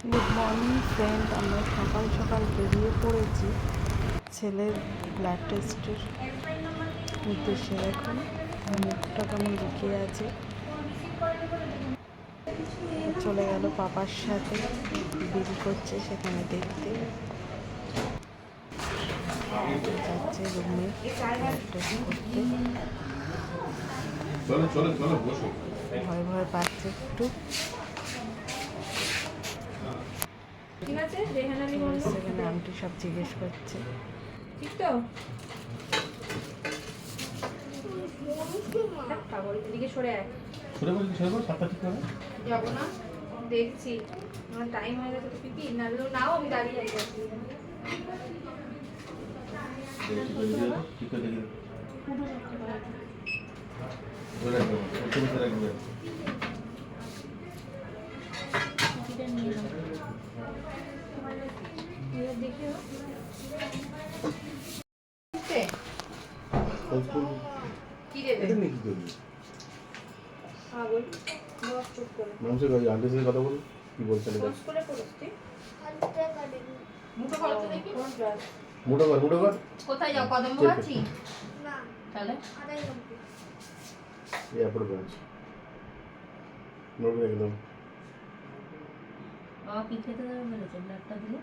Good morning friend আমরা সকাল সকাল বেরিয়ে পড়েছি ছেলের ব্লাড টেস্টের উদ্দেশ্যে এখন মুখটা কেমন লুকিয়ে আছে? চলে গেল পাপার সাথে বিল করছে সেখানে দেখতে। যাচ্ছে রুমে করতে। ভয় ভয় পাচ্ছে একটু। ঠিক আছে রেহান আলী বলল সেখানে আন্টি সব জিজ্ঞেস করছে। ঠিক তো? পাগল এদিকে সরে আয়। সরে বলছি সরে বল সাতটা ঠিক হবে। যাব না দেখছি। আমার টাইম হয়ে গেছে তো পিপি না নাও আমি দাঁড়িয়ে আছি। ঠিক করে ঠিক করে মানুষের কাছে আন্টির সাথে কথা বল কি বলছেন বস করে মোটা কর কোথায় যাও কদম। আছি তাহলে এই ব্রাঞ্চ নোট একদম বাবা কি খেতে দেবে বলেছে ব্লাডটা দিলে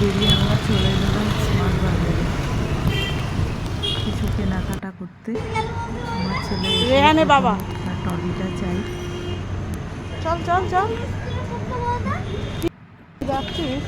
বেরিয়ে আমরা চলে গেলাম স্মার্ট বাজারে কিছু কেনাকাটা করতে আমার ছেলে রেহানে বাবা। টলিটা চাই চল চল চল। যাচ্ছিস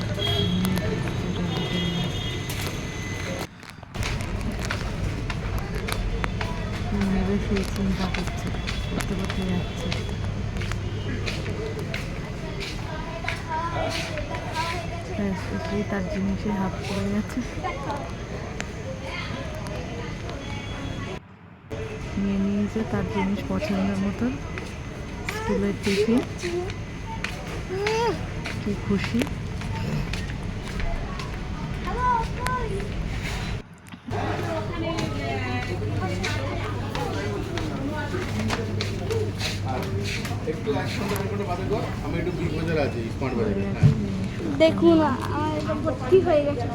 তার জিনিসে হাত পড়ে গেছে নিয়ে নিয়েছে তার জিনিস পছন্দের মতন স্কুলের টিফিন কি খুশি একটু এক ঘণ্টা বাদে কর আমি একটু বিগ বাজার আছি স্মার্ট বাজারে পড়ে হ্যাঁ আছে জিনিস দেখুন আমার ভর্তি হয়ে গেছে।